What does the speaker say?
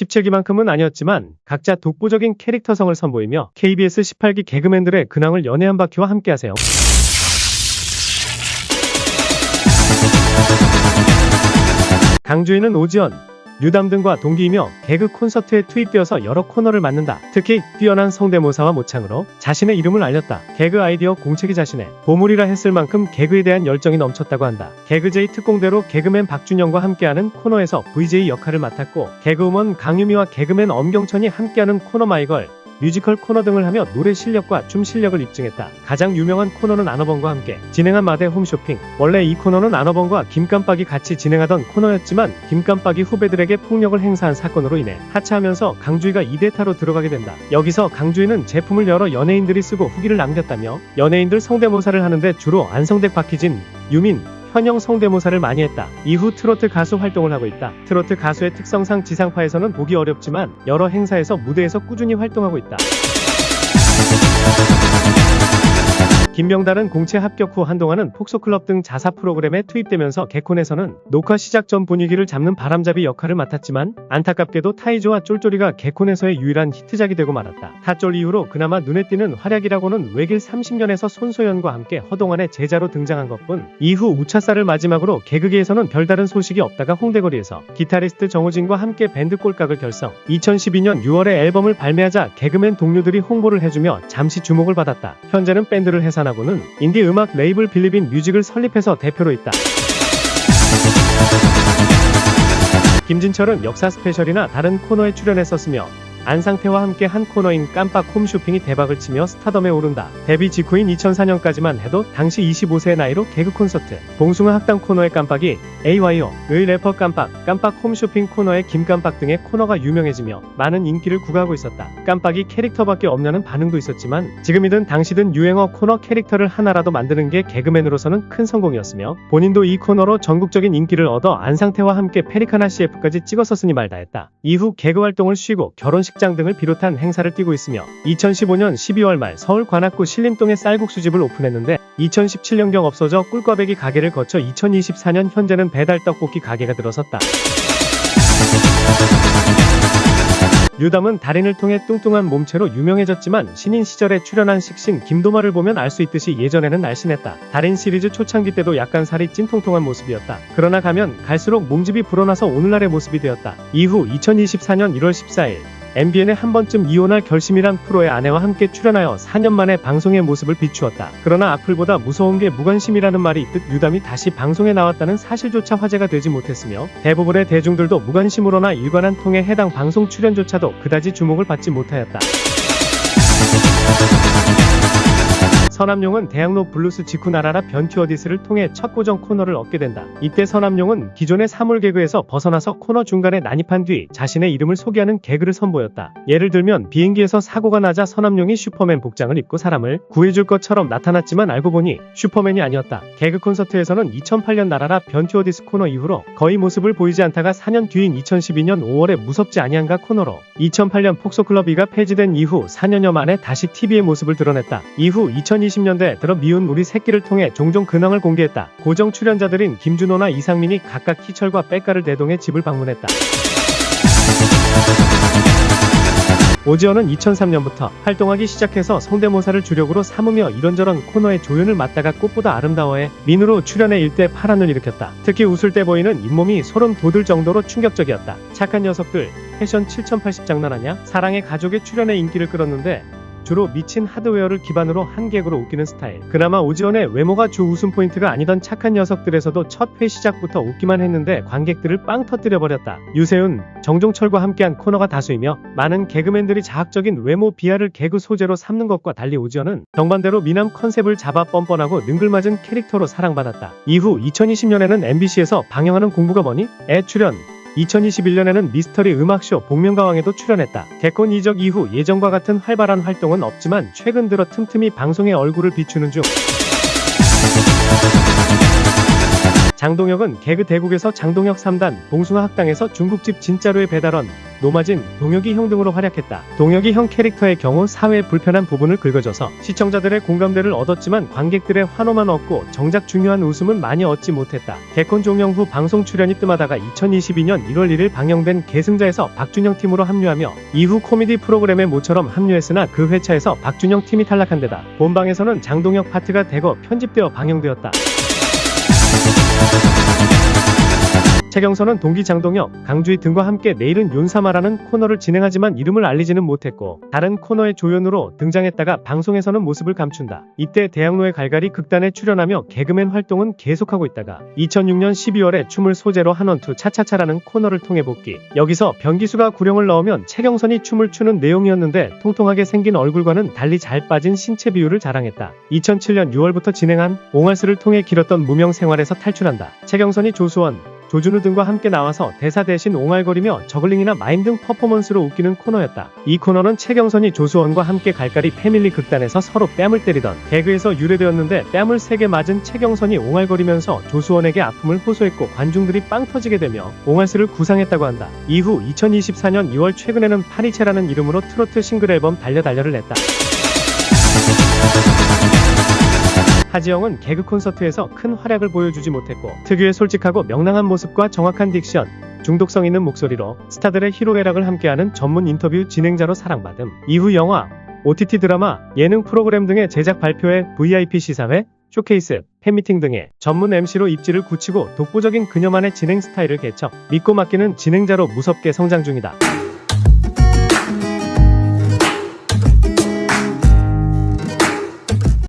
17기만큼은 아니었지만 각자 독보적인 캐릭터성을 선보이며 KBS 18기 개그맨들의 근황을 연애 한 바퀴와 함께하세요. 강주인은 오지연, 유담 등과 동기이며 개그 콘서트에 투입되어서 여러 코너를 맡는다. 특히 뛰어난 성대모사와 모창으로 자신의 이름을 알렸다. 개그 아이디어 공책이 자신의 보물이라 했을 만큼 개그에 대한 열정이 넘쳤다고 한다. 개그제이 특공대로 개그맨 박준영과 함께하는 코너에서 VJ 역할을 맡았고 개그우먼 강유미와 개그맨 엄경천이 함께하는 코너 마이걸 뮤지컬 코너 등을 하며 노래 실력과 춤 실력을 입증했다. 가장 유명한 코너는 아너번과 함께 진행한 마대 홈쇼핑. 원래 이 코너는 아너번과 김깜빡이 같이 진행하던 코너였지만 김깜빡이 후배들에게 폭력을 행사한 사건으로 인해 하차하면서 강주희가 2대타로 들어가게 된다. 여기서 강주희는 제품을 여러 연예인들이 쓰고 후기를 남겼다며 연예인들 성대모사를 하는데 주로 안성댁 박희진, 유민, 현영 성대모사를 많이 했다. 이후 트로트 가수 활동을 하고 있다. 트로트 가수의 특성상 지상파에서는 보기 어렵지만 여러 행사에서 무대에서 꾸준히 활동하고 있다. 김명달은 공채 합격 후 한동안은 폭소클럽 등 자사 프로그램에 투입되면서 개콘에서는 녹화 시작 전 분위기를 잡는 바람잡이 역할을 맡았지만 안타깝게도 타이조와 쫄쫄이가 개콘에서의 유일한 히트작이 되고 말았다. 타쫄 이후로 그나마 눈에 띄는 활약이라고는 외길 30년에서 손소연과 함께 허동안의 제자로 등장한 것뿐 이후 우차사를 마지막으로 개그계에서는 별다른 소식이 없다가 홍대거리에서 기타리스트 정우진과 함께 밴드 꼴깍을 결성 2012년 6월에 앨범을 발매하자 개그맨 동료들이 홍보를 해주며 잠시 주목을 받았다. 현재는 밴드를 해 산하고는 인디 음악 레이블 빌리빈 뮤직을 설립해서 대표로 있다. 김진철은 역사 스페셜이나 다른 코너에 출연했었으며 안상태와 함께 한 코너인 깜빡 홈쇼핑이 대박을 치며 스타덤에 오른다. 데뷔 직후인 2004년까지만 해도 당시 25세의 나이로 개그 콘서트, 봉숭아 학당 코너의 깜빡이, AYO, 의 래퍼 깜빡, 깜빡 홈쇼핑 코너의 김깜빡 등의 코너가 유명해지며 많은 인기를 구가하고 있었다. 깜빡이 캐릭터밖에 없냐는 반응도 있었지만 지금이든 당시든 유행어 코너 캐릭터를 하나라도 만드는 게 개그맨으로서는 큰 성공이었으며 본인도 이 코너로 전국적인 인기를 얻어 안상태와 함께 페리카나 CF까지 찍었었으니 말다했다. 이후 개그 활동을 쉬고 결혼식 식장 등을 비롯한 행사를 띄고 있으며 2015년 12월 말 서울 관악구 신림동에 쌀국수집을 오픈했는데 2017년경 없어져 꿀과배기 가게를 거쳐 2024년 현재는 배달 떡볶이 가게가 들어섰다. 유담은 달인을 통해 뚱뚱한 몸체로 유명해졌지만 신인 시절에 출연한 식신 김도마를 보면 알 수 있듯이 예전에는 날씬했다. 달인 시리즈 초창기 때도 약간 살이 찐 통통한 모습이었다. 그러나 가면 갈수록 몸집이 불어나서 오늘날의 모습이 되었다. 이후 2024년 1월 14일 MBN의 한 번쯤 이혼할 결심이란 프로의 아내와 함께 출연하여 4년 만에 방송의 모습을 비추었다. 그러나 악플보다 무서운 게 무관심이라는 말이 있듯 유담이 다시 방송에 나왔다는 사실조차 화제가 되지 못했으며 대부분의 대중들도 무관심으로나 일관한 통에 해당 방송 출연조차도 그다지 주목을 받지 못하였다. 서남용은 대학로 블루스 직후 나라라 변튜 어디스를 통해 첫 고정 코너를 얻게 된다. 이때 서남용은 기존의 사물 개그에서 벗어나서 코너 중간에 난입한 뒤 자신의 이름을 소개하는 개그를 선보였다. 예를 들면 비행기에서 사고가 나자 서남용이 슈퍼맨 복장을 입고 사람을 구해줄 것처럼 나타났지만 알고 보니 슈퍼맨이 아니었다. 개그 콘서트에서는 2008년 나라라 변튜 어디스 코너 이후로 거의 모습을 보이지 않다가 4년 뒤인 2012년 5월에 무섭지 아니한가 코너로 2008년 폭소클럽 2가 폐지된 이후 4년여 만에 다시 TV의 모습을 드러냈다. 이후 2020 2020년대 들어 미운 우리 새끼를 통해 종종 근황을 공개했다. 고정 출연자들인 김준호나 이상민이 각각 희철과 백가를 대동해 집을 방문했다. 오지연은 2003년부터 활동하기 시작해서 성대모사를 주력으로 삼으며 이런저런 코너의 조연을 맡다가 꽃보다 아름다워해 민으로 출연해 일대 파란을 일으켰다. 특히 웃을 때 보이는 잇몸이 소름 돋을 정도로 충격적이었다. 착한 녀석들, 패션 7080 장난하냐? 사랑의 가족의 출연에 인기를 끌었는데 주로 미친 하드웨어를 기반으로 한 객으로 웃기는 스타일. 그나마 오지원의 외모가 주 웃음 포인트가 아니던 착한 녀석들에서도 첫 회 시작부터 웃기만 했는데 관객들을 빵 터뜨려 버렸다. 유세윤, 정종철과 함께한 코너가 다수이며 많은 개그맨들이 자학적인 외모 비하를 개그 소재로 삼는 것과 달리 오지원은 정반대로 미남 컨셉을 잡아 뻔뻔하고 능글맞은 캐릭터로 사랑받았다. 이후 2020년에는 MBC에서 방영하는 공부가 뭐니? 애 출연, 2021년에는 미스터리 음악쇼 복면가왕에도 출연했다. 개콘 이적 이후 예전과 같은 활발한 활동은 없지만 최근 들어 틈틈이 방송에 얼굴을 비추는 중. 장동혁은 개그 대국에서 장동혁 3단, 봉숭아 학당에서 중국집 진짜로의 배달원, 노마진, 동혁이 형 등으로 활약했다. 동혁이 형 캐릭터의 경우 사회의 불편한 부분을 긁어줘서 시청자들의 공감대를 얻었지만 관객들의 환호만 얻고 정작 중요한 웃음은 많이 얻지 못했다. 개콘 종영 후 방송 출연이 뜸하다가 2022년 1월 1일 방영된 계승자에서 박준영 팀으로 합류하며 이후 코미디 프로그램에 모처럼 합류했으나 그 회차에서 박준영 팀이 탈락한 데다 본방에서는 장동혁 파트가 대거 편집되어 방영되었다. 최경선은 동기 장동혁, 강주희 등과 함께 내일은 윤사마라는 코너를 진행하지만 이름을 알리지는 못했고 다른 코너의 조연으로 등장했다가 방송에서는 모습을 감춘다. 이때 대학로의 갈갈이 극단에 출연하며 개그맨 활동은 계속하고 있다가 2006년 12월에 춤을 소재로 한원투 차차차라는 코너를 통해 복귀. 여기서 변기수가 구령을 넣으면 최경선이 춤을 추는 내용이었는데 통통하게 생긴 얼굴과는 달리 잘 빠진 신체 비율을 자랑했다. 2007년 6월부터 진행한 옹알스를 통해 길었던 무명 생활에서 탈출한다. 최경선이 조수원, 조준우 등과 함께 나와서 대사 대신 옹알거리며 저글링이나 마임 등 퍼포먼스로 웃기는 코너였다. 이 코너는 최경선이 조수원과 함께 갈갈이 패밀리 극단에서 서로 뺨을 때리던 개그에서 유래되었는데 뺨을 세게 맞은 최경선이 옹알거리면서 조수원에게 아픔을 호소했고 관중들이 빵 터지게 되며 옹알스를 구상했다고 한다. 이후 2024년 2월 최근에는 파리채라는 이름으로 트로트 싱글 앨범 달려달려를 냈다. 하지영은 개그 콘서트에서 큰 활약을 보여주지 못했고 특유의 솔직하고 명랑한 모습과 정확한 딕션, 중독성 있는 목소리로 스타들의 희로애락을 함께하는 전문 인터뷰 진행자로 사랑받음. 이후 영화, OTT 드라마, 예능 프로그램 등의 제작 발표회, VIP 시사회, 쇼케이스, 팬미팅 등의 전문 MC로 입지를 굳히고 독보적인 그녀만의 진행 스타일을 개척, 믿고 맡기는 진행자로 무섭게 성장 중이다.